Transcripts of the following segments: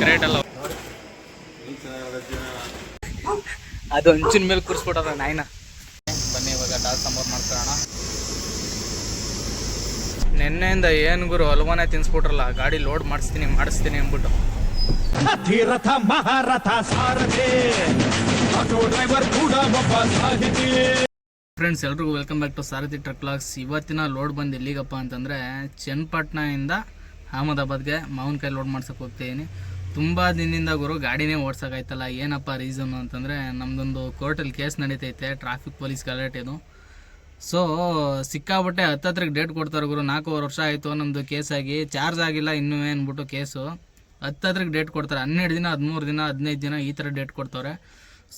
Great ಅಲ್ಲ. ಅದು ಹಂಚಿನ ಮೇಲೆ ಕೂರಿಸ್ಬಿಟ್ಟದ ನಾಯಿನ. ಬನ್ನಿ ಇವಾಗ ಡಾಲ್ ಸಾಂಬಾರು ಮಾಡ್ಕೊಳ್ಳೋಣ. ನಿನ್ನೆಯಿಂದ ಏನು ಗುರು ಹಲವಾನೆ ತಿನ್ಸ್ಬಿಟ್ರಲ್ಲ ಗಾಡಿ ಲೋಡ್ ಮಾಡಿಸ್ತೀನಿ ಮಾಡಿಸ್ತೀನಿ ಅಂದ್ಬಿಟ್ಟು. ಧೀರಥ ಮಹಾರಥ ಸಾರಥಿ. ಡ್ರೈವರ್ ಕೂಡ ಒಬ್ಬ ಸಾಹಿತಿ. ಫ್ರೆಂಡ್ಸ್ ಎಲ್ರಿಗೂ welcome back to Sarathi truck logs ಇವತ್ತಿನ ಲೋಡ್ ಬಂದು ಎಲ್ಲಿಗಪ್ಪ ಅಂತಂದರೆ ಚನ್ನಪಟ್ಟಣದಿಂದ ಅಹಮದಾಬಾದ್ಗೆ ಮಾವಿನಕಾಯಿ ಲೋಡ್ ಮಾಡ್ಸೋಕೆ ಹೋಗ್ತಿದ್ದೀನಿ ತುಂಬ ದಿನದಿಂದ ಗುರು ಗಾಡಿನೇ ಓಡ್ಸೋಕ್ಕಾಯ್ತಲ್ಲ, ಏನಪ್ಪ ರೀಸನ್ ಅಂತಂದರೆ ನಮ್ಮದೊಂದು ಕೋರ್ಟಲ್ಲಿ ಕೇಸ್ ನಡೀತೈತೆ ಟ್ರಾಫಿಕ್ ಪೊಲೀಸ್ ಗಲಾಟೆ ಇದು. ಸೊ ಸಿಕ್ಕಾಬಟ್ಟೆ ಹತ್ತತ್ರಕ್ಕೆ ಡೇಟ್ ಕೊಡ್ತಾರೆ ಗುರು, ನಾಲ್ಕೂವರೆ ವರ್ಷ ಆಯಿತು ನಮ್ಮದು ಕೇಸಾಗಿ ಚಾರ್ಜ್ ಆಗಿಲ್ಲ ಇನ್ನೂ ಅಂದ್ಬಿಟ್ಟು ಕೇಸು ಹತ್ತತ್ರಕ್ಕೆ ಡೇಟ್ ಕೊಡ್ತಾರೆ, ಹನ್ನೆರಡು ದಿನ, ಹದಿಮೂರು ದಿನ, ಹದಿನೈದು ದಿನ ಈ ಥರ ಡೇಟ್ ಕೊಡ್ತಾರೆ.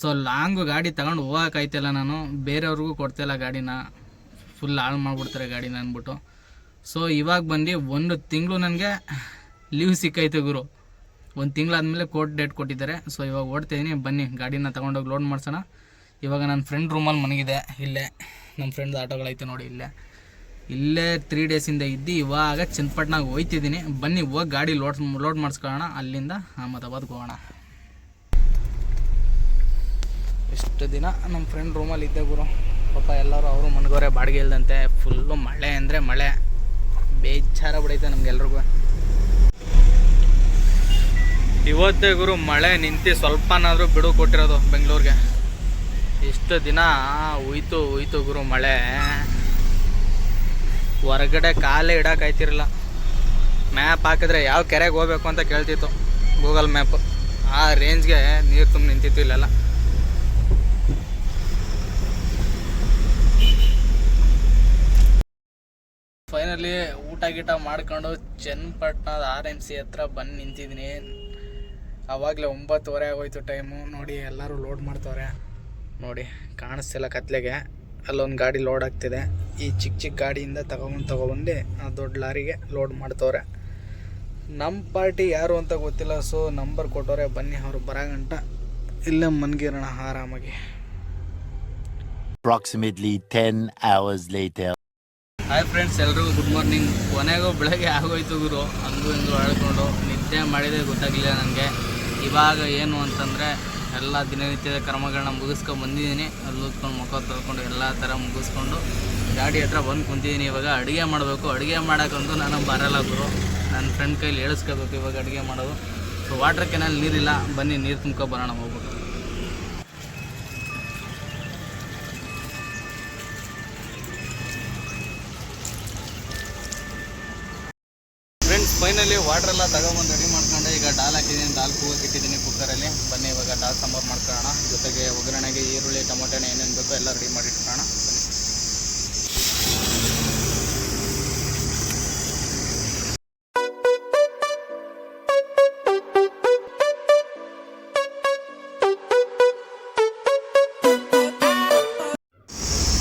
ಸೊ ಲಾಂಗು ಗಾಡಿ ತಗೊಂಡು ಹೋಗೋಕ್ಕಾಯ್ತಿಲ್ಲ ನಾನು, ಬೇರೆಯವ್ರಿಗೂ ಕೊಡ್ತಿಲ್ಲ ಗಾಡಿನ. ಫುಲ್ ಹಾಳು ಮಾಡಿಬಿಡ್ತಾರೆ ಗಾಡಿನ ಅಂದ್ಬಿಟ್ಟು. ಸೊ ಇವಾಗ ಬಂದು ಒಂದು ತಿಂಗಳು ನನಗೆ ಲೀವ್ ಸಿಕ್ಕೈತೆ ಗುರು. ಒಂದು ತಿಂಗಳಾದಮೇಲೆ ಕೋರ್ಟ್ ಡೇಟ್ ಕೊಟ್ಟಿದ್ದಾರೆ. ಸೊ ಇವಾಗ ಓಡ್ತಿದ್ದೀನಿ ಬನ್ನಿ, ಗಾಡಿನ ತೊಗೊಂಡೋಗಿ ಲೋಡ್ ಮಾಡ್ಸೋಣ. ಇವಾಗ ನನ್ನ ಫ್ರೆಂಡ್ ರೂಮಲ್ಲಿ ಮನಗಿದೆ, ಇಲ್ಲೇ. ನಮ್ಮ ಫ್ರೆಂಡ್ ಆಟೋಗಳೈತೆ ನೋಡಿ, ಇಲ್ಲೇ. ಇಲ್ಲೇ ತ್ರೀ ಡೇಸಿಂದ ಇದ್ದು, ಇವಾಗ ಚಿನ್ನಪಟ್ಟಣಾಗ ಹೋಯ್ತಿದ್ದೀನಿ ಬನ್ನಿ, ಹೋಗಿ ಗಾಡಿ ಲೋಡ್ ಲೋಡ್ ಮಾಡಿಸ್ಕೊಳ್ಳೋಣ. ಅಲ್ಲಿಂದ ಅಹಮದಾಬಾದ್ಗೆ ಹೋಗೋಣ. ಇಷ್ಟು ದಿನ ನಮ್ಮ ಫ್ರೆಂಡ್ ರೂಮಲ್ಲಿ ಇದ್ದೆ ಗುರು. ಪಾಪ ಎಲ್ಲರೂ ಅವರು ಮನ್ಗೋರೆ ಬಾಡಿಗೆ ಇಲ್ದಂತೆ. ಫುಲ್ಲು ಮಳೆ ಅಂದರೆ ಮಳೆ. ಬೇಜಾರ ಬಿಡೈತೆ ನಮ್ಗೆಲ್ರಿಗೂ. ಇವತ್ತೇ ಗುರು ಮಳೆ ನಿಂತು ಸ್ವಲ್ಪನಾದರೂ ಬಿಡು ಕೊಟ್ಟಿರೋದು ಬೆಂಗಳೂರಿಗೆ. ಇಷ್ಟು ದಿನ ಉಯ್ತು ಉಯ್ತು ಗುರು ಮಳೆ. ಹೊರಗಡೆ ಕಾಲೇ ಇಡೋಕ್ಕಾಯ್ತಿರಲಿಲ್ಲ ಮ್ಯಾಪ್ ಹಾಕಿದ್ರೆ ಯಾವ ಕೆರೆಗೆ ಹೋಗ್ಬೇಕು ಅಂತ ಕೇಳ್ತಿತ್ತು ಗೂಗಲ್ ಮ್ಯಾಪ್. ಆ ರೇಂಜ್ಗೆ ನೀರು ತುಂಬ ನಿಂತಿತ್ತು ಇಲ್ಲೆಲ್ಲ. ಫೈನಲಿ ಊಟ ಗೀಟ ಮಾಡ್ಕೊಂಡು ಚನ್ನಪಟ್ಟಣದ ಆರ್ ಎಂ ಸಿ ಹತ್ರ ಬಂದು ನಿಂತಿದ್ದೀನಿ. ಆವಾಗಲೇ ಒಂಬತ್ತುವರೆ ಆಗೋಯ್ತು ಟೈಮು ನೋಡಿ ಎಲ್ಲರೂ ಲೋಡ್ ಮಾಡ್ತವ್ರೆ. ನೋಡಿ ಕಾಣಿಸ್ತಿಲ್ಲ ಕತ್ಲೆಗೆ. ಅಲ್ಲೊಂದು ಗಾಡಿ ಲೋಡ್ ಆಗ್ತಿದೆ. ಈ ಚಿಕ್ಕ ಚಿಕ್ಕ ಗಾಡಿಯಿಂದ ತಗೊಂಡು ತಗೊಬಂದು ಆ ದೊಡ್ಡ ಲಾರಿಗೆ ಲೋಡ್ ಮಾಡ್ತವ್ರೆ. ನಮ್ಮ ಪಾರ್ಟಿ ಯಾರು ಅಂತ ಗೊತ್ತಿಲ್ಲ ಸೊ ನಂಬರ್ ಕೊಟ್ಟವ್ರೆ ಬನ್ನಿ ಅವರು ಬರಗಂಟ ಇಲ್ಲೇ ಮನ್ಗಿರೋಣ ಆರಾಮಾಗಿ. Approximately ten hours later hi friends ಎಲ್ರಿಗೂ ಗುಡ್ ಮಾರ್ನಿಂಗ್ ಕೊನೆಗೂ ಬೆಳಗ್ಗೆ ಆಗೋಯ್ತು ಗುರು. ಹಂಗು ಹಿಂಗು ಆಡ್ಕೊಂಡು ನಿದ್ದೆ ಮಾಡಿದೆ ಗೊತ್ತಾಗಲಿಲ್ಲ ನನಗೆ ಇವಾಗ ಏನು ಅಂತಂದರೆ ಎಲ್ಲ ದಿನನಿತ್ಯದ ಕ್ರಮಗಳನ್ನ ಮುಗಿಸ್ಕೊಂಡು ಬಂದಿದ್ದೀನಿ. ಅಲ್ಲಿ ಕೂತ್ಕೊಂಡು ಮುಖ ತೊಳ್ಕೊಂಡು ಎಲ್ಲ ಥರ ಮುಗಿಸ್ಕೊಂಡು ಗಾಡಿ ಹತ್ರ ಬಂದು ಕುಂತಿದ್ದೀನಿ. ಇವಾಗ ಅಡುಗೆ ಮಾಡಬೇಕು. ಅಡುಗೆ ಮಾಡೋಕ್ಕಂತೂ ನಾನು ಬರಲ್ಲ ಗುರು. ನನ್ನ ಫ್ರೆಂಡ್ ಕೈಲಿ ಹೇಳಿಸ್ಕೋಬೇಕು ಇವಾಗ ಅಡುಗೆ ಮಾಡೋದು. ಸೊ ವಾಟ್ರ್ ಕೆನಲ್ ನೀರಿಲ್ಲ. ಬನ್ನಿ, ನೀರು ತುಂಬ್ಕೊ ಬರೋಣ ಹೋಗ್ಬಿಟ್ಟು ಜೊತೆಗೆ ಒಗ್ಗರಣೆಗೆ ಈರುಳ್ಳಿ, ಟೊಮೊಟೊನ ಏನೇನು ಬೇಕೋ ಎಲ್ಲ ರೆಡಿ ಮಾಡಿ ಬನ್ನಿ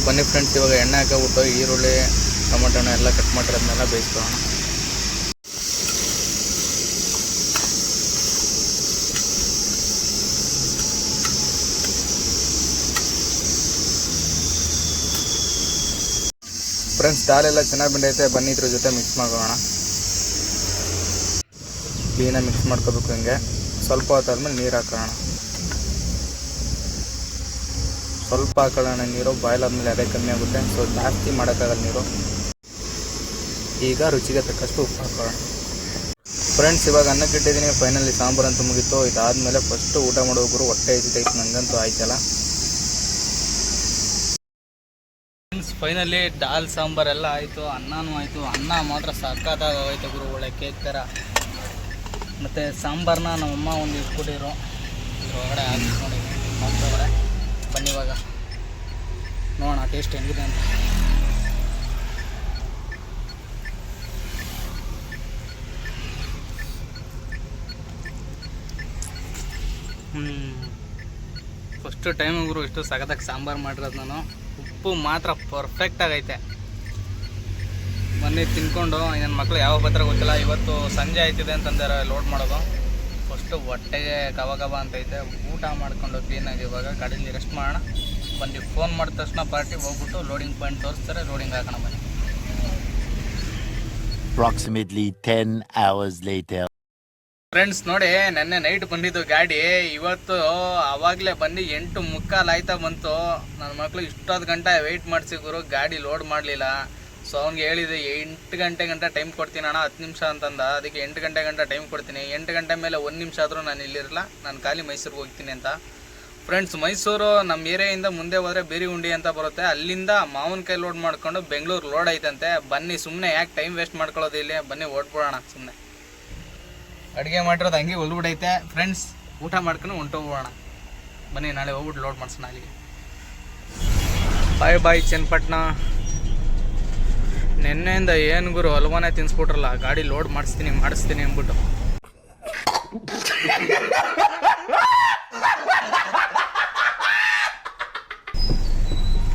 ಬನ್ನಿ ಫ್ರೆಂಡ್ಸ್ ಇವಾಗ ಎಣ್ಣೆ ಹಾಕಿಬಿಟ್ಟು ಈರುಳ್ಳಿ, ಟೊಮೊಟೊನ ಎಲ್ಲ ಕಟ್ ಮಾಡಿರೋದನ್ನೆಲ್ಲ ಬೇಯಿಸ್ಕೊಳ್ಳೋಣ. ಫ್ರೆಂಡ್ಸ್, ದಾಲೆಲ್ಲ ಚೆನ್ನಾಗಿ ಬಂದೈತೆ. ಬನ್ನಿ ಇದ್ರ ಜೊತೆ ಮಿಕ್ಸ್ ಮಾಡೋಣ. ಕ್ಲೀನಾಗಿ ಮಿಕ್ಸ್ ಮಾಡ್ಕೋಬೇಕು ಹಿಂಗೆ. ಸ್ವಲ್ಪ ಹೊತ್ತಾದ್ಮೇಲೆ ನೀರು ಹಾಕೋಣ. ಸ್ವಲ್ಪ ಹಾಕೊಳ್ಳೋಣ ನೀರು. ಬಾಯ್ಲ್ ಆದಮೇಲೆ ಅದೇ ಕಮ್ಮಿ ಆಗುತ್ತೆ. ಸೊ ಜಾಸ್ತಿ ಮಾಡೋಕ್ಕಾಗಲ್ಲ ನೀರು. ಈಗ ರುಚಿಗೆ ತಕ್ಕಷ್ಟು ಉಪ್ಪು ಹಾಕೋಣ. ಫ್ರೆಂಡ್ಸ್, ಇವಾಗ ಅನ್ನಕ್ಕೆ ಇಟ್ಟಿದ್ದೀನಿ ಫೈನಲಿ ಸಾಂಬಾರು ಅಂತ ಮುಗೀತು. ಇದಾದಮೇಲೆ ಫಸ್ಟು ಊಟ ಮಾಡೋಗ್ರು ಹೊಟ್ಟೆ ಇದ್ದೈತೆ ನನಗಂತೂ ಆಯ್ತಲ್ಲ ಫ್ರೆಂಡ್ಸ್ ಫೈನಲಿ ದಾಲ್ ಸಾಂಬಾರೆಲ್ಲ ಆಯಿತು, ಅನ್ನನೂ ಆಯಿತು. ಅನ್ನ ಮಾತ್ರ ಸಕ್ಕತ್ತಾಗಿ ಆಗೋಯ್ತು ಗುರು, ಒಳ್ಳೆ ಕೇಕ್ ಥರ ಮತ್ತು ಸಾಂಬಾರನ್ನ ನಮ್ಮಮ್ಮ ಒಂದು ಇಟ್ಕೊಟ್ಟಿರು ಇದ್ರ ಒಳಗಡೆ ಹಾಕಿಸ್ಕೊಂಡು ಮಾತ್ರ ಬನ್ನಿ ಇವಾಗ. ನೋಡೋಣ ಟೇಸ್ಟ್ ಹೆಂಗಿದೆ ಅಂತ. ಹ್ಞೂ ಫಸ್ಟು ಟೈಮ್ ಗುರು ಇಷ್ಟು ಸಖತ್ತಾಗಿ ಸಾಂಬಾರು ಮಾಡಿರೋದು ನಾನು. ಉಪ್ಪು ಮಾತ್ರ ಪರ್ಫೆಕ್ಟ್ ಆಗೈತೆ. ಮೊನ್ನೆ ತಿನ್ಕೊಂಡು ನನ್ನ ಮಕ್ಕಳು ಯಾವ ಪತ್ರ ಗೊತ್ತಿಲ್ಲ. ಇವತ್ತು ಸಂಜೆ ಆಯ್ತಿದೆ ಅಂತಂದಾರೆ ಲೋಡ್ ಮಾಡೋದು. ಫಸ್ಟು ಹೊಟ್ಟೆಗೆ ಕವ ಕವ ಅಂತೈತೆ. ಊಟ ಮಾಡ್ಕೊಂಡು ಕ್ಲೀನಾಗಿ ಇವಾಗ ಗಾಡೀಲಿ ರೆಸ್ಟ್ ಮಾಡೋಣ. ಬಂದು ಫೋನ್ ಮಾಡಿದ ತಕ್ಷಣ ಪಾರ್ಟಿ ಹೋಗ್ಬಿಟ್ಟು ಲೋಡಿಂಗ್ ಪಾಯಿಂಟ್ ತೋರಿಸ್ತಾರೆ ಲೋಡಿಂಗ್ ಹಾಕೋಣ ಬನ್ನಿ. ಫ್ರೆಂಡ್ಸ್ ನೋಡಿ, ನೆನ್ನೆ ನೈಟ್ ಬಂದಿದ್ದು ಗಾಡಿ. ಇವತ್ತು ಅವಾಗಲೇ ಬಂದು ಎಂಟು ಮುಕ್ಕಾಲು ಆಯ್ತಾ ಬಂತು. ನನ್ನ ಮಕ್ಳು ಇಷ್ಟೊತ್ತು ಗಂಟೆ ವೆಯ್ಟ್ ಮಾಡಿಸಿ ಗುರು, ಗಾಡಿ ಲೋಡ್ ಮಾಡಲಿಲ್ಲ. ಸೊ ಅವ್ನಿಗೆ ಹೇಳಿದೆ, ಎಂಟು ಗಂಟೆ ಗಂಟೆ ಟೈಮ್ ಕೊಡ್ತೀನಿ ಅಣ್ಣ, ಹತ್ತು ನಿಮಿಷ ಅಂತಂದ. ಅದಕ್ಕೆ ಎಂಟು ಗಂಟೆ ಗಂಟೆ ಟೈಮ್ ಕೊಡ್ತೀನಿ. ಎಂಟು ಗಂಟೆ ಮೇಲೆ ಒಂದು ನಿಮಿಷ ಆದರೂ ನಾನು ಇಲ್ಲಿರಲ್ಲ ನಾನು ಖಾಲಿ ಮೈಸೂರಿಗೆ ಹೋಗ್ತೀನಿ ಅಂತ. ಫ್ರೆಂಡ್ಸ್ ಮೈಸೂರು ನಮ್ಮ ಏರಿಯಾಯಿಂದ ಮುಂದೆ ಹೋದರೆ ಉಂಡಿ ಅಂತ ಬರುತ್ತೆ. ಅಲ್ಲಿಂದ ಮಾವಿನಕಾಯಿ ಲೋಡ್ ಮಾಡ್ಕೊಂಡು ಬೆಂಗಳೂರು ಲೋಡ್ ಐತಂತೆ. ಬನ್ನಿ ಸುಮ್ಮನೆ ಯಾಕೆ ಟೈಮ್ ವೇಸ್ಟ್ ಮಾಡ್ಕೊಳ್ಳೋದು ಇಲ್ಲಿ? ಬನ್ನಿ, ಓಡ್ಬಿಡೋಣ ಸುಮ್ಮನೆ ಅಡುಗೆ ಮಾಡಿರೋದು ಹಂಗೆ ಹೊಲ್ಬಿಡೈತೆ ಫ್ರೆಂಡ್ಸ್ ಊಟ ಮಾಡ್ಕೊಂಡು ಹೊಂಟೋಗೋಣ. ಬನ್ನಿ, ನಾಳೆ ಹೋಗ್ಬಿಟ್ಟು ಲೋಡ್ ಮಾಡ್ಸೋಣ ಅಲ್ಲಿಗೆ. ಬಾಯ್ ಬಾಯ್ ಚನ್ನಪಟ್ಟಣ. ನಿನ್ನೆಯಿಂದ ಏನು ಗುರು, ಹಲ್ವಾನೆ ತಿನ್ಸ್ಬಿಟ್ರಲ್ಲ, ಗಾಡಿ ಲೋಡ್ ಮಾಡಿಸ್ತೀನಿ ಮಾಡಿಸ್ತೀನಿ ಅಂದ್ಬಿಟ್ಟು.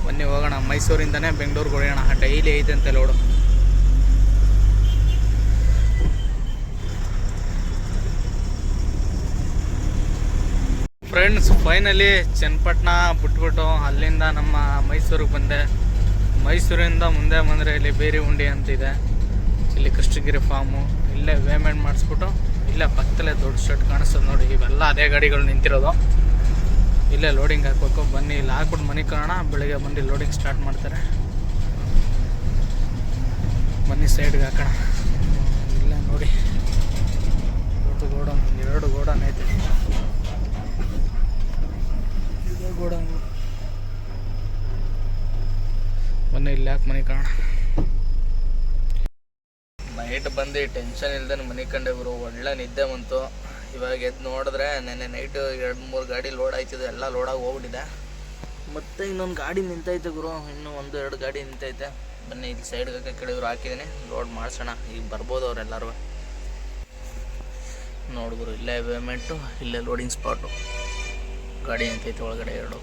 ಬನ್ನಿ ಹೋಗೋಣ, ಮೈಸೂರಿಂದನೇ ಬೆಂಗಳೂರಿಗೆ ಹೊಡೆಯೋಣ ಡೈಲಿ ಐತಂತೆ ಲೋಡು ಫ್ರೆಂಡ್ಸ್ ಫೈನಲಿ ಚನ್ನಪಟ್ಟಣ ಬಿಟ್ಬಿಟ್ಟು ಅಲ್ಲಿಂದ ನಮ್ಮ ಮೈಸೂರಿಗೆ ಬಂದೆ. ಮೈಸೂರಿಂದ ಮುಂದೆ ಬಂದರೆ ಇಲ್ಲಿ ಬೇರೆ ಉಂಡಿ ಅಂತಿದೆ. ಇಲ್ಲಿ ಕೃಷ್ಣಗಿರಿ ಫಾರ್ಮು ಇಲ್ಲೇ ವೇಮೆಂಟ್ ಮಾಡಿಸ್ಬಿಟ್ಟು ಇಲ್ಲೇ ಪಕ್ಕದಲ್ಲೇ ದೊಡ್ಡ ಶೆಡ್ ಕಾಣಿಸ್ತದೆ ನೋಡಿ, ಇವೆಲ್ಲ ಅದೇ ಗಾಡಿಗಳು ನಿಂತಿರೋದು. ಇಲ್ಲೇ ಲೋಡಿಂಗ್ ಹಾಕ್ಬೇಕು. ಬನ್ನಿ, ಇಲ್ಲಿ ಹಾಕ್ಬಿಟ್ಟು ಮನೆ ಕಾರಣ ಬೆಳಿಗ್ಗೆ ಬಂದು ಲೋಡಿಂಗ್ ಸ್ಟಾರ್ಟ್ ಮಾಡ್ತಾರೆ. ಬನ್ನಿ ಸೈಡ್ಗೆ ಹಾಕೋಣ. ಇಲ್ಲೇ ನೋಡಿ. ದೊಡ್ಡ ಗೋಡನ್ ಎರಡು ಗೋಡನ್ ಐತೆ. ಮೊನ್ನೆ ಇಲ್ಲಿ ಯಾಕೆ ಮನೆ ಕಾಣ? ನೈಟ್ ಬಂದು ಟೆನ್ಷನ್ ಇಲ್ದೇ ಮನೆ ಕಂಡೆ ಗುರು ಒಳ್ಳೆ ನಿದ್ದೆ ಬಂತು. ಇವಾಗ ಎದ್ದು ನೋಡಿದ್ರೆ ನೆನ್ನೆ ನೈಟ್ ಎರಡು ಮೂರು ಗಾಡಿ ಲೋಡ್ ಆಯ್ತಿದೆ ಎಲ್ಲ ಲೋಡಾಗಿ ಹೋಗ್ಬಿಟ್ಟಿದೆ. ಮತ್ತೆ ಇನ್ನೊಂದು ಗಾಡಿ ನಿಂತೈತೆ ಗುರು ಇನ್ನೂ ಒಂದು ಎರಡು ಗಾಡಿ ನಿಂತೈತೆ. ಬನ್ನಿ ಇಲ್ಲಿ ಸೈಡ್ಗೆ ಕೆಳಗಿರು ಹಾಕಿದ್ದೀನಿ ಲೋಡ್ ಮಾಡ್ಸೋಣ ಈಗ ಬರ್ಬೋದು ಅವರೆಲ್ಲರೂ ನೋಡಿದ್ರು ಇಲ್ಲೇ ಪೇಮೆಂಟು ಇಲ್ಲೇ ಲೋಡಿಂಗ್ ಸ್ಪಾಟು ಗಾಡಿ ನಿಂತೈತೆ ಒಳಗಡೆ ಎರಡು.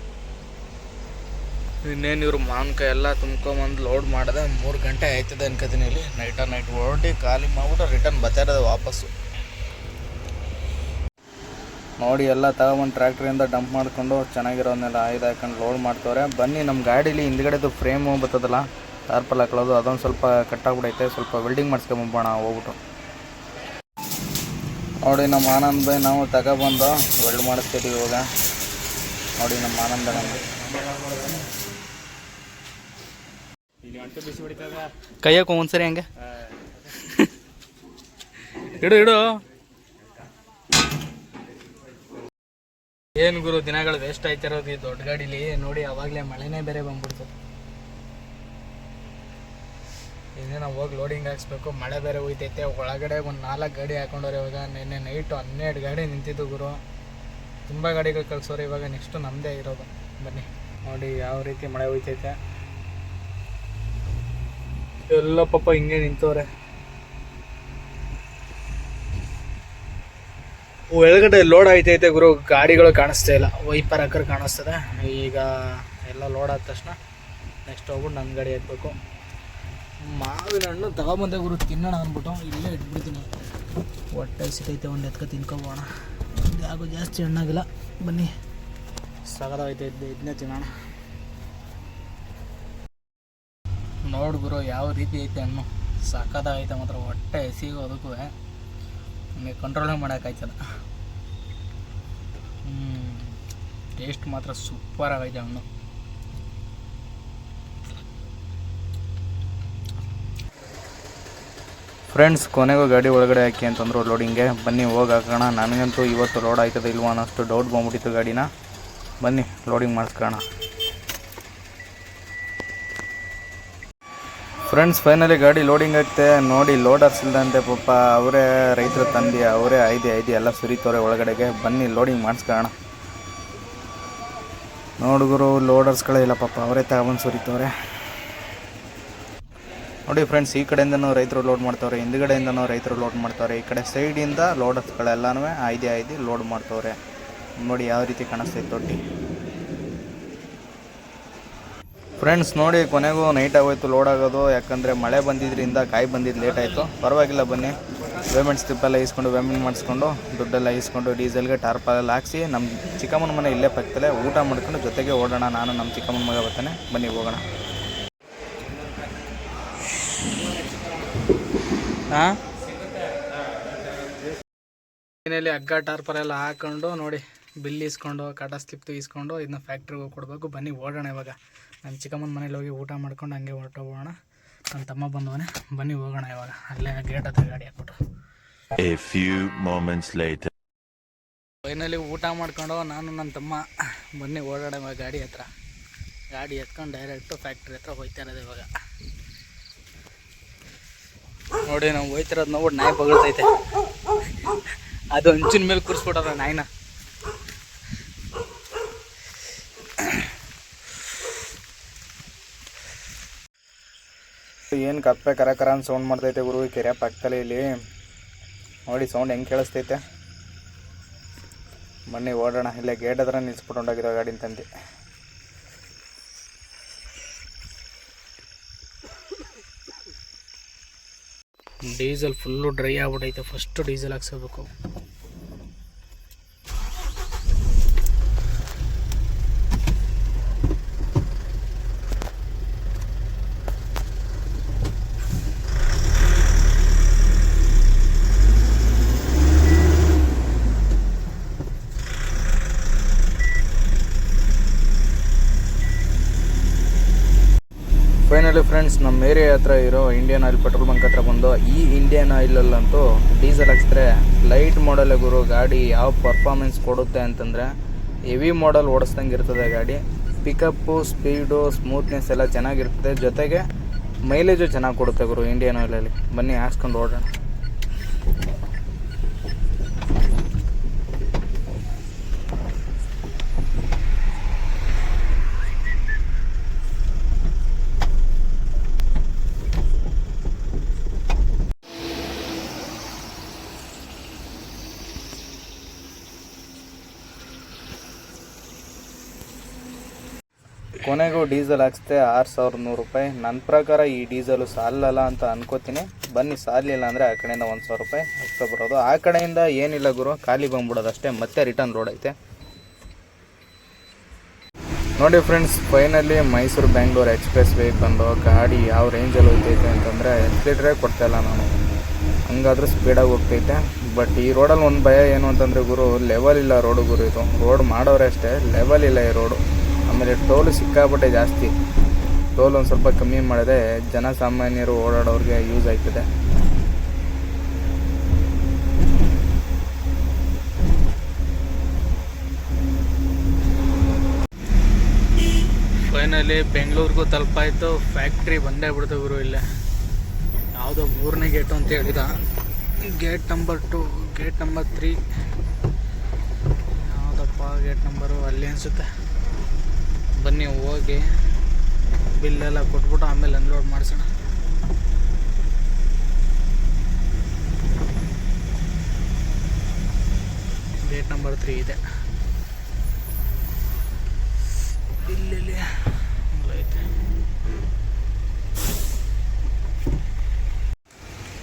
ಇನ್ನೇನು ಇವರು ಮಾವಿನಕಾಯಿ ಎಲ್ಲ ತುಂಬ್ಕೊಂಬಂದು ಲೋಡ್ ಮಾಡಿದೆ, ಮೂರು ಗಂಟೆ ಆಯ್ತದೆ ಅನ್ಕೋತೀನಿ ಇಲ್ಲಿ. ನೈಟ ನೈಟ್ ಹೊರಟಿ ಖಾಲಿ ಮಾಡ್ಬಿಟ್ಟು ರಿಟರ್ನ್ ಬರ್ತಾ ಇರೋದು ವಾಪಸ್ಸು. ನೋಡಿ ಎಲ್ಲ ತಗೊಂಬಂದು ಟ್ರ್ಯಾಕ್ಟ್ರಿಂದ ಡಂಪ್ ಮಾಡಿಕೊಂಡು ಚೆನ್ನಾಗಿರೋದನ್ನೆಲ್ಲ ಆಯ್ದು ಹಾಕೊಂಡು ಲೋಡ್ ಮಾಡ್ತವ್ರೆ. ಬನ್ನಿ ನಮ್ಮ ಗಾಡೀಲಿ ಹಿಂದ್ಗಡೆದು ಫ್ರೇಮು ಬರ್ತದಲ್ಲ ಟಾರ್ಪಲ್ ಹಾಕೊಳ್ಳೋದು, ಅದೊಂದು ಸ್ವಲ್ಪ ಕಟ್ಟಾಗ್ಬಿಡೈತೆ. ಸ್ವಲ್ಪ ವೆಲ್ಡಿಂಗ್ ಮಾಡಿಸ್ಕೊಂಬೋಣ ಹೋಗ್ಬಿಟ್ಟು. ನೋಡಿ ನಮ್ಮ ಆನಂದ್ ಬೈ ನಾವು ತಗೊಬಂದು ವೆಲ್ಡ್ ಮಾಡಿಸ್ತೀವಿ ಇವಾಗ. ನೋಡಿ ನಮ್ಮ ಆನಂದ ಕೈಯಕ್ಕೆ ಒಂದ್ಸರಿ ಹಂಗೆ. ಇಡು ಇಡು. ಏನು ಗುರು ದಿನಗಳು ವೇಸ್ಟ್ ಆಯ್ತಿರೋದು ಈ ದೊಡ್ಡ ಗಾಡೀಲಿ? ನೋಡಿ ಅವಾಗಲೇ ಮಳೆನೇ ಬೇರೆ ಬಂದ್ಬಿಡ್ತು. ಇನ್ನೇನು ಹೋಗಿ ಲೋಡಿಂಗ್ ಹಾಕ್ಸ್ಬೇಕು ಮಳೆ ಬೇರೆ ಹೋಯ್ತೈತೆ. ಒಳಗಡೆ ಒಂದು ನಾಲ್ಕು ಗಾಡಿ ಹಾಕೊಂಡವ್ರೆ ಇವಾಗ. ನಿನ್ನೆ ನೈಟು ಹನ್ನೆರಡು ಗಾಡಿ ನಿಂತಿದ್ದು ಗುರು. ತುಂಬ ಗಾಡಿಗಳು ಕಳಿಸೋರು ಇವಾಗ ನೆಕ್ಸ್ಟು ನಮ್ಮದೇ ಇರೋದು ಬನ್ನಿ, ನೋಡಿ ಯಾವ ರೀತಿ ಮಳೆ ಹೋಯ್ತೈತೆ ಎಲ್ಲ ಪಾಪ ಹಿಂಗೆ ನಿಂತವ್ರೆ. ಒಳಗಡೆ ಲೋಡ್ ಆಯ್ತೈತೆ ಗುರು, ಗಾಡಿಗಳು ಕಾಣಿಸ್ತಾ ಇಲ್ಲ. ವೈಪರ್ ಹಾಕರ್ ಕಾಣಿಸ್ತದೆ. ಈಗ ಎಲ್ಲ ಲೋಡ್ ಆದ ತಕ್ಷಣ ನೆಕ್ಸ್ಟ್ ಹೋಗ್ಬಿಟ್ಟು ನನ್ನ ಗಾಡಿ ಹಾಕ್ಬೇಕು. ಮಾವಿನ ಹಣ್ಣು ತಗೊಂಬಂದೆ ಗುರು, ತಿನ್ನೋಣ ಅಂದ್ಬಿಟ್ಟು ಇಲ್ಲೇ ಇಟ್ಬಿಡ್ತೀನಿ. ಹೊಟ್ಟೆ ಸಿಗೈತೆ ಒಂದು ಎತ್ಕೊ ತಿನ್ಕೊಬೋಣ. ಯಾಕೋ ಜಾಸ್ತಿ ಹಣ್ಣಾಗಿಲ್ಲ. ಬನ್ನಿ. ಸಗದಾಗೈತೆ ಇದ್ದೆ ಇದನ್ನೇ ತಿನ್ನೋಣ. ನೋಡಿ ಗುರು, ಯಾವ ರೀತಿ ಐತೆ ಹಣ್ಣು? ಸಕ್ಕದಾಗೈತೆ ಮಾತ್ರ. ಹೊಟ್ಟೆ ಎಸಿಗು ಅದಕ್ಕೂ ನಮಗೆ ಕಂಟ್ರೋಲೇ ಮಾಡೋಕ್ಕಾಯ್ತದ. ಹ್ಞೂ ಟೇಸ್ಟ್ ಮಾತ್ರ ಸೂಪರ್ ಆಗೈತೆ ಹಣ್ಣು. ಫ್ರೆಂಡ್ಸ್ ಕೊನೆಗೂ ಗಾಡಿ ಒಳಗಡೆ ಹಾಕಿ ಅಂತಂದ್ರು ಲೋಡಿಂಗ್ಗೆ ಬನ್ನಿ ಹೋಗಿ ಹಾಕೋಣ ನನಗಂತೂ ಇವತ್ತು ಲೋಡ್ ಆಯ್ತದ ಇಲ್ವ ಅನ್ನೋಷ್ಟು ಡೌಟ್ ಬಂದ್ಬಿಟ್ಟಿತ್ತು ಗಾಡಿನ. ಬನ್ನಿ ಲೋಡಿಂಗ್ ಮಾಡಿಸ್ಕೋಣ ಫ್ರೆಂಡ್ಸ್ ಫೈನಲಿ ಗಾಡಿ ಲೋಡಿಂಗ್ ಆಗ್ತೆ. ನೋಡಿ ಲೋಡರ್ಸ್ ಹರಿಸಿಲ್ದಂತೆ ಪಾಪ ಅವರೇ ರೈತರು, ತಂದಿ, ಅವರೇ ಐದು ಐದು ಎಲ್ಲ ಸುರಿತವ್ರೆ ಒಳಗಡೆಗೆ. ಬನ್ನಿ ಲೋಡಿಂಗ್ ಮಾಡಿಸ್ಕೋಣ ನೋಡುಗರು ಲೋಡರ್ಸ್ಗಳೇ ಇಲ್ಲ ಪಾಪ. ಅವರೇ ತಗೊಂಡು ಸುರಿತವ್ರೆ. ನೋಡಿ ಫ್ರೆಂಡ್ಸ್ ಈ ಕಡೆಯಿಂದನೂ ರೈತರು ಲೋಡ್ ಮಾಡ್ತವ್ರೆ, ಹಿಂದ್ಗಡೆಯಿಂದನೂ ರೈತರು ಲೋಡ್ ಮಾಡ್ತವ್ರೆ, ಈ ಕಡೆ ಸೈಡಿಂದ ಲೋಡರ್ಸ್ಗಳೆಲ್ಲನೂ ಆಯ್ದು ಆಯ್ದು ಲೋಡ್ ಮಾಡ್ತವ್ರೆ. ನೋಡಿ ಯಾವ ರೀತಿ ಕಾಣಿಸ್ತೈತೆ ತೊಟ್ಟಿ. ಫ್ರೆಂಡ್ಸ್ ನೋಡಿ ಕೊನೆಗೂ ನೈಟ್ ಆಗೋಯ್ತು ಲೋಡ್ ಆಗೋದು. ಯಾಕಂದರೆ ಮಳೆ ಬಂದಿದ್ರಿಂದ ಕಾಯಿ ಬಂದಿದ್ದು ಲೇಟ್ ಆಯಿತು. ಪರವಾಗಿಲ್ಲ ಬನ್ನಿ. ಪೇಮೆಂಟ್ ಸ್ಲಿಪ್ಪೆಲ್ಲ ಇಸ್ಕೊಂಡು ಪೇಮೆಂಟ್ ಮಾಡಿಸ್ಕೊಂಡು, ದುಡ್ಡೆಲ್ಲ ಇಸ್ಕೊಂಡು ಡೀಸೆಲ್ಗೆ ಟಾರ್ಪಲೆಲ್ಲ ಹಾಕ್ಸಿ ನಮ್ಮ ಚಿಕ್ಕಮ್ಮನ ಮನೆ ಇಲ್ಲೇ ಪಕ್ಕದಲ್ಲೇ ಊಟ ಮಾಡ್ಕೊಂಡು ಜೊತೆಗೆ ಓಡೋಣ. ನಾನು ನಮ್ಮ ಚಿಕ್ಕಮ್ಮನ ಮಗ ಬರ್ತಾನೆ. ಬನ್ನಿ ಹೋಗೋಣ. ಹಾಂ? ಮನೆಯಲ್ಲಿ ಹಗ್ಗ ಟಾರ್ಪರ್ ಎಲ್ಲ ಹಾಕೊಂಡು ನೋಡಿ ಬಿಲ್ ಇಸ್ಕೊಂಡು ಕಾಟಾ ಸ್ಲಿಪ್ ಇಸ್ಕೊಂಡು ಇದನ್ನ ಫ್ಯಾಕ್ಟ್ರಿಗೆ ಹೋಗಿ ಕೊಡಬೇಕು. ಬನ್ನಿ ಓಡೋಣ ಇವಾಗ. ನಮ್ಮ ಚಿಕ್ಕಮ್ಮನ ಮನೇಲಿ ಹೋಗಿ ಊಟ ಮಾಡ್ಕೊಂಡು ಹಂಗೆ ಹೊರಟೋಗೋಣ ನನ್ನ ತಮ್ಮ ಬಂದವನೇ. ಬನ್ನಿ ಹೋಗೋಣ ಇವಾಗ. ಅಲ್ಲೇ ಗೇಟ್ ಹತ್ರ ಗಾಡಿ ಹಾಕ್ಬಿಟ್ಟು. ಫೈನಲಿ ಊಟ ಮಾಡ್ಕೊಂಡು ನಾನು ನನ್ನ ತಮ್ಮ. ಬನ್ನಿ ಓಡಾಡ ಇವಾಗ ಗಾಡಿ ಹತ್ರ. ಗಾಡಿ ಎತ್ಕೊಂಡು ಡೈರೆಕ್ಟು ಫ್ಯಾಕ್ಟ್ರಿ ಹತ್ರ ಹೋಗ್ತಾ ಇರೋದು ಇವಾಗ. ನೋಡಿ, ನಾವು ಹೋಯ್ತಿರೋದು ನೋಡಿ ನಾಯಿ ಬಗಳ್ತೈತೆ. ಅದು ಹಂಚಿನ ಮೇಲೆ ಕೂರಿಸ್ಬಿಟ್ಟದ ನಾಯಿನ. ಏನು ಕಪ್ಪೆ, ಕರ ಕರ ಅಂತ ಸೌಂಡ್ ಮಾಡ್ತೈತೆ ಗುರು ಕೆರೆ ಪಕ್ಕದಲ್ಲಿ ಇಲ್ಲಿ. ನೋಡಿ ಸೌಂಡ್ ಹೆಂಗೆ ಕೇಳಿಸ್ತೈತೆ. ಬನ್ನಿ, ಓಡೋಣ. ಇಲ್ಲೇ ಗೇಟ್ ಹತ್ರ ನಿಲ್ಸ್ಬಿಟ್ಟು ಹೊಂಟೋಗಿದ್ದಾವೆ ಗಾಡಿನ ತಂದು ಡೀಸೆಲ್ ಫುಲ್ಲು ಡ್ರೈ ಆಗ್ಬಿಟ್ಟೈತೆ ಫಸ್ಟ್ ಡೀಸೆಲ್ ಹಾಕ್ಸಬೇಕು ಫೈನಲಿ ಫ್ರೆಂಡ್ಸ್ ನಮ್ಮ ಏರಿಯಾ ಹತ್ರ ಇರೋ ಇಂಡಿಯನ್ ಆಯಿಲ್ ಪೆಟ್ರೋಲ್ ಬಂಕ್ ಹತ್ರ ಬಂದು, ಈ ಇಂಡಿಯನ್ ಆಯಿಲಲ್ಲಂತೂ ಡೀಸೆಲ್ ಹಾಕ್ಸಿದ್ರೆ ಲೈಟ್ ಮಾಡಲ್ ಗುರು, ಗಾಡಿ ಯಾವ ಪರ್ಫಾರ್ಮೆನ್ಸ್ ಕೊಡುತ್ತೆ ಅಂತಂದರೆ ಹೆವಿ ಮಾಡಲ್ ಓಡಿಸ್ದಂಗೆ ಇರ್ತದೆ ಗಾಡಿ. ಪಿಕಪ್ಪು ಸ್ಪೀಡು ಸ್ಮೂತ್ನೆಸ್ ಎಲ್ಲ ಚೆನ್ನಾಗಿರ್ತದೆ. ಜೊತೆಗೆ ಮೈಲೇಜು ಚೆನ್ನಾಗಿ ಕೊಡುತ್ತೆ ಗುರು ಇಂಡಿಯನ್ ಆಯಿಲಲ್ಲಿ ಬನ್ನಿ, ಹಾಕ್ಸ್ಕೊಂಡು ಓಡೋಣ. ಕೊನೆಗೂ ಡೀಸೆಲ್ ಹಾಕ್ಸ್ದೆ ಆರು ಸಾವಿರದ ನೂರು ರೂಪಾಯಿ. ನನ್ನ ಪ್ರಕಾರ ಈ ಡೀಸೆಲು ಸಾಲಲ್ಲ ಅಂತ ಅನ್ಕೋತೀನಿ. ಬನ್ನಿ ಸಾಲಿಲ್ಲ ಅಂದರೆ ಆ ಕಡೆಯಿಂದ ಒಂದು ಸಾವಿರ ರೂಪಾಯಿ ಹಾಕ್ತಾ ಬರೋದು. ಆ ಕಡೆಯಿಂದ ಏನಿಲ್ಲ ಗುರು, ಖಾಲಿ ಬಂದ್ಬಿಡೋದು ಅಷ್ಟೇ. ಮತ್ತೆ ರಿಟರ್ನ್ ರೋಡ್ ಐತೆ. ನೋಡಿ friends finally Mysuru Bengaluru expressway ಬಂದು ಗಾಡಿ ಯಾವ ರೇಂಜಲ್ಲಿ ಹೋಗ್ತೈತೆ ಅಂತಂದರೆ ಎಕ್ಸಿಲೇಟ್ರೇ ಕೊಡ್ತಾಯಿಲ್ಲ ನಾನು. ಹಂಗಾದ್ರೂ ಸ್ಪೀಡಾಗಿ ಹೋಗ್ತೈತೆ. ಬಟ್ ಈ ರೋಡಲ್ಲಿ ಒಂದು ಭಯ ಏನು ಅಂತಂದರೆ ಗುರು ಲೆವೆಲ್ ಇಲ್ಲ ರೋಡು ಗುರು ಇದು. ರೋಡ್ ಮಾಡೋರೆ ಅಷ್ಟೇ ಲೆವೆಲ್ ಇಲ್ಲ ಈ ರೋಡು ಆಮೇಲೆ ಟೋಲು ಸಿಕ್ಕಾಪಟ್ಟೆ ಜಾಸ್ತಿ. ಟೋಲ್ ಒಂದು ಸ್ವಲ್ಪ ಕಮ್ಮಿ ಮಾಡಿದ್ರೆ ಜನಸಾಮಾನ್ಯರು ಓಡಾಡೋರಿಗೆ ಯೂಸ್ ಆಯ್ತದೆ. ಫೈನಲಿ ಬೆಂಗಳೂರಿಗೂ ತಲುಪಾಯಿತು. ಫ್ಯಾಕ್ಟ್ರಿ ಬಂದೇ ಬಿಡ್ತು ಗುರು ಇಲ್ಲೇ. ಯಾವುದೋ ಮೂರನೇ ಗೇಟು ಅಂತ ಹೇಳಿದ. Gate number two gate number three ಯಾವುದಪ್ಪ ಗೇಟ್ ನಂಬರು ಅಲ್ಲಿ ಅನಿಸುತ್ತೆ. ಬನ್ನಿ, ಹೋಗಿ. ಬಿಲ್ಲೆಲ್ಲ ಕೊಟ್ಬಿಟ್ಟು ಆಮೇಲೆ ಅನ್ಲೋಡ್ ಮಾಡಿಸೋಣ. ಗೇಟ್ ನಂಬರ್ ತ್ರೀ ಇದೆ. ಬಿಲ್ಲಲ್ಲಿ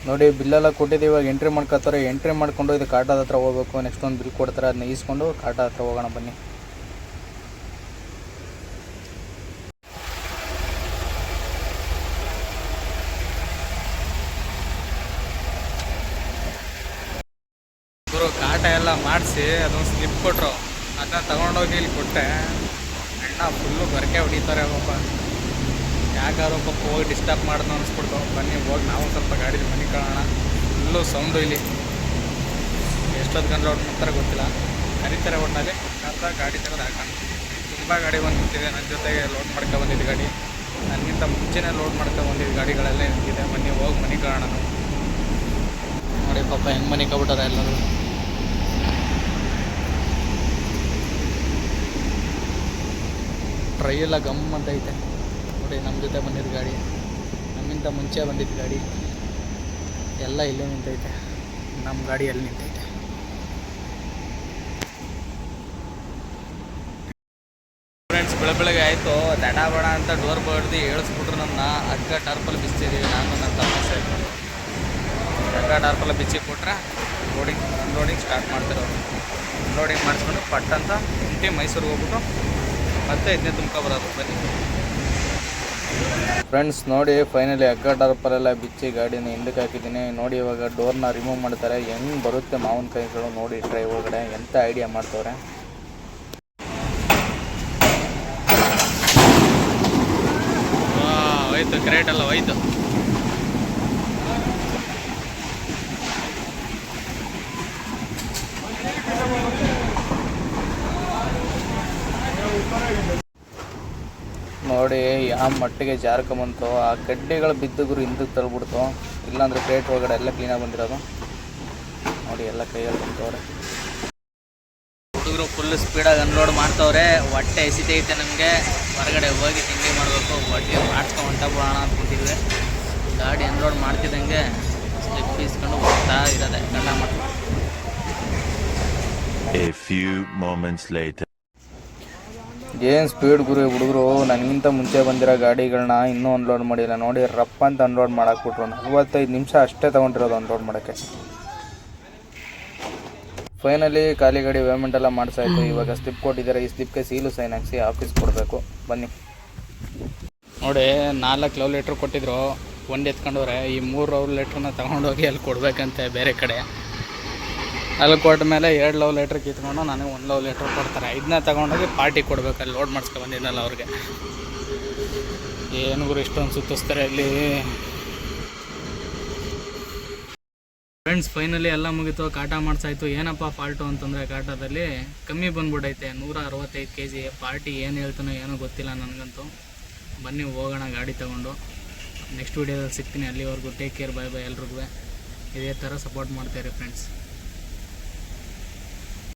ನೋಡಿ ಬಿಲ್ಲೆಲ್ಲ ಕೊಟ್ಟಿದ್ದೀವಿ ಇವಾಗ ಎಂಟ್ರಿ ಮಾಡ್ಕೊತಾರೆ. ಎಂಟ್ರಿ ಮಾಡಿಕೊಂಡು ಇದು ಕಾಟಾದ ಹತ್ರ ಹೋಗ್ಬೇಕು. ನೆಕ್ಸ್ಟ್ ಒಂದು ಬಿಲ್ ಕೊಡ್ತಾರೆ ಅದನ್ನ ಈಸ್ಕೊಂಡು ಕಾಟಾದ ಹತ್ರ ಹೋಗೋಣ ಬನ್ನಿ. ಗುರು ಕಾಟ ಎಲ್ಲ ಮಾಡಿಸಿ ಅದೊಂದು ಸ್ಲಿಪ್ ಕೊಟ್ಟರು ಅದನ್ನ ತಗೊಂಡೋಗಿ ಇಲ್ಲಿ ಕೊಟ್ಟೆ. ಅಣ್ಣ ಫುಲ್ಲು ಬರಕೆ ಹೊಡಿತಾರೆ ಪಾಪ. ಯಾಕಾದ್ರು ಪಾಪ ಹೋಗಿ ಡಿಸ್ಟರ್ಬ್ ಮಾಡ್ದು ಅನಿಸ್ಬಿಡ್ತು. ಬನ್ನಿ, ಹೋಗಿ ನಾವು ಸ್ವಲ್ಪ ಗಾಡಿ ಮನೆ ಕಾಣೋಣ ಫುಲ್ಲು ಸೌಂಡು ಇಲ್ಲಿ. ಎಷ್ಟೊತ್ತು ಗಂಟೆ ಅವ್ರು ಮಾಡ್ತಾರೆ ಗೊತ್ತಿಲ್ಲ. ಕರಿತಾರೆ ಒಟ್ಟಿನಲ್ಲಿ ಅಂತ ಗಾಡಿ ತೆಗೆದು ಹಾಕೋಣ. ತುಂಬ ಗಾಡಿ ಬಂದು ನಿಂತಿದೆ ನನ್ನ ಜೊತೆಗೆ ಲೋಡ್ ಮಾಡ್ಕೊ ಬಂದಿದ್ದು ಗಾಡಿ. ನನಗಿಂತ ಮುಂಚೆನೇ ಲೋಡ್ ಮಾಡ್ಕೊ ಬಂದಿದ್ದು ಗಾಡಿಗಳೆಲ್ಲ ನಿಂತಿದೆ ಬನ್ನಿ, ಹೋಗಿ ಮನೆ ಕಾಣೋಣ ನೋಡಿ ಪಾಪ ಹೆಂಗೆ ಮನೆ ಕಬಿಟ್ಟಾರೆ ಎಲ್ಲರೂ. ಟ್ರೈ ಎಲ್ಲ ಗಮ್ ಅಂತ ಐತೆ. ನೋಡಿ ನಮ್ಮ ಜೊತೆ ಬಂದಿದ್ದ ಗಾಡಿ. ನಮ್ಮಿಂತ ಮುಂಚೆ ಬಂದಿದ್ದ ಗಾಡಿ. ಎಲ್ಲ ಇಲ್ಲೇ ನಿಂತೈತೆ. ನಮ್ಮ ಗಾಡಿ ಅಲ್ಲಿ ನಿಂತೈತೆ. ಫ್ರೆಂಡ್ಸ್ ಬೆಳೆ ಬೆಳಗ್ಗೆ ಆಯಿತು. ದಡ ಬಡ ಅಂತ ಡೋರ್ ಬಡ್ದು ಹೇಳಿಸ್ಬಿಟ್ರು ನನ್ನ ಅಕ್ಕ ಟರ್ಪಲ್ ಬಿಸ್ತಿದ್ದೀವಿ ನಾನು ನನ್ನ ತಮ್ಮ ಸೇರ್ತು ಅಕ್ಕ ಟರ್ಪಲ್ ಬಿಚ್ಚಿ ಕೊಟ್ರೆ ಲೋಡಿಂಗ್ ಅನ್ಲೋಡಿಂಗ್ ಸ್ಟಾರ್ಟ್ ಮಾಡ್ತಿರೋರು. ಅನ್ಲೋಡಿಂಗ್ ಮಾಡಿಸ್ಕೊಂಡು ಪಟ್ಟಂತ ಇಂಟಿ ಮೈಸೂರಿಗೆ ಹೋಗ್ಬಿಟ್ಟು ಮತ್ತೆ ಇದನ್ನೇ ಬರೋದು. ಬನ್ನಿ. ಫ್ರೆಂಡ್ಸ್ ನೋಡಿ ಫೈನಲಿ ಹಗ್ಗ ಎಲ್ಲ ಬಿಚ್ಚಿ ಗಾಡಿನ ಹಿಂದಕ್ಕೆ ಹಾಕಿದ್ದೀನಿ. ನೋಡಿ ಇವಾಗ ಡೋರ್ನ ರಿಮೂವ್ ಮಾಡ್ತಾರೆ. ಹೆಂಗೆ ಬರುತ್ತೆ ಮಾವಿನಕಾಯಿಗಳು ನೋಡಿ ಟ್ರೈ ಒಳಗಡೆ ಎಂಥ ಐಡಿಯಾ ಮಾಡ್ತವ್ರೆ. ಹೋಯ್ತು ಕ್ರೇಟ್ ಅಲ್ಲ ಹೋಯ್ತು. ನೋಡಿ ಮಟ್ಟಿಗೆ ಜಾರ್ಕೊಂಬಂತು ಆ ಕಡ್ಡಿಗಳು ಬಿದ್ದುಗುರು ಹಿಂದಕ್ಕೆ ತಳ್ಬಿಡ್ತು. ಇಲ್ಲಾಂದ್ರೆ ಪ್ಲೇಟ್ ಒಳಗಡೆ ಎಲ್ಲ ಕ್ಲೀನಾಗಿ ಬಂದಿರೋದು. ನೋಡಿ ಎಲ್ಲ ಕೈಯಲ್ಲಿ ಬಂತವ್ರೆ ಹುಡುಗರು ಫುಲ್ ಸ್ಪೀಡಾಗಿ ಅನ್ಲೋಡ್ ಮಾಡ್ತವ್ರೆ. ಹೊಟ್ಟೆ ಎಸಿತೈತೆ ನಮಗೆ. ಹೊರಗಡೆ ಹೋಗಿ ತಿಂಡಿ ಮಾಡಬೇಕು. ಹೊಟ್ಟೆ ಮಾಡಿಸ್ಕೊಂಡು ಅಂತ ಕೂತಿದ್ವಿ. ಗಾಡಿ ಅನ್ಲೋಡ್ ಮಾಡ್ತಿದ್ದಂಗೆ ಸ್ಲಿಪ್ ಬೀಸ್ಕೊಂಡು ಹೋಗ್ತಾ ಇರೋದೆ ಗಂಡ ಮಾಡ್ತಾರೆ A few moments later. ಏನು ಸ್ಪೀಡ್ ಗುರು ಹುಡುಗರು? ನನಗಿಂತ ಮುಂಚೆ ಬಂದಿರೋ ಗಾಡಿಗಳನ್ನ ಇನ್ನೂ ಅನ್ಲೋಡ್ ಮಾಡಿಲ್ಲ. ನೋಡಿ ರಪ್ಪ ಅಂತ ಅನ್ಲೋಡ್ ಮಾಡಾಕ್ಬಿಟ್ರು ನಲ್ವತ್ತೈದು ನಿಮಿಷ ಅಷ್ಟೇ ತಗೊಂಡಿರೋದು ಅನ್ಲೋಡ್ ಮಾಡೋಕ್ಕೆ. ಫೈನಲಿ ಖಾಲಿ ಗಾಡಿ ಪೇಮೆಂಟ್ ಎಲ್ಲ ಮಾಡಿಸಾಯ್ತು ಇವಾಗ ಸ್ಲಿಪ್ ಕೊಟ್ಟಿದ್ದಾರೆ. ಈ ಸ್ಲಿಪ್ಗೆ ಸೀಲು ಸೈನ್ ಹಾಕಿಸಿ ಆಫೀಸ್ ಕೊಡಬೇಕು. ಬನ್ನಿ. ನೋಡಿ, ನಾಲ್ಕು ಲವ್ ಲೆಟ್ರ್ ಕೊಟ್ಟಿದ್ರು. ಒಂದು ಎತ್ಕೊಂಡವ್ರೆ. ಈ ಮೂರು ಲವ್ ಲೆಟ್ರನ್ನ ತಗೊಂಡೋಗಿ ಅಲ್ಲಿ ಕೊಡಬೇಕಂತೆ ಬೇರೆ ಕಡೆ. ಅಲ್ಲಿ ಕೊಟ್ಟ ಮೇಲೆ ಎರಡು ಲವ್ ಲೆಟ್ರ್ ಕಿತ್ಕೊಂಡು ನನಗೆ ಒಂದು ಲವ್ ಲೆಟ್ರ್ ಕೊಡ್ತಾರೆ. ಇದನ್ನ ತಗೊಂಡೋಗಿ ಪಾರ್ಟಿ ಕೊಡ್ಬೇಕು, ಅಲ್ಲಿ ಲೋಡ್ ಮಾಡಿಸ್ಕೊ ಬಂದಿದ್ದಲ್ಲ ಅವ್ರಿಗೆ. ಏನು ಗುರು ಇಷ್ಟೊಂದು ಸುತ್ತಿಸ್ತಾರೆ ಇಲ್ಲಿ? ಫ್ರೆಂಡ್ಸ್ ಫೈನಲಿ ಎಲ್ಲ ಮುಗಿತು, ಕಾಟ ಮಾಡ್ಸಾಯ್ತು. ಏನಪ್ಪ ಫಾಲ್ಟು ಅಂತಂದರೆ ಕಾಟದಲ್ಲಿ ಕಮ್ಮಿ ಬಂದ್ಬಿಟ್ಟೈತೆ ನೂರ ಅರವತ್ತೈದು ಕೆ ಜಿ ಪಾರ್ಟಿ ಏನು ಹೇಳ್ತಾನೋ ಏನೋ ಗೊತ್ತಿಲ್ಲ ನನಗಂತೂ. ಬನ್ನಿ, ಹೋಗೋಣ, ಗಾಡಿ ತೊಗೊಂಡು. ನೆಕ್ಸ್ಟ್ ವೀಡಿಯೋದಲ್ಲಿ ಸಿಗ್ತೀನಿ. ಅಲ್ಲಿವರೆಗೂ ಟೇಕ್ ಕೇರ್ ಬೈ ಬೈ ಎಲ್ರಿಗೂ. ಇದೇ ಥರ ಸಪೋರ್ಟ್ ಮಾಡ್ತೀರಿ ಫ್ರೆಂಡ್ಸ್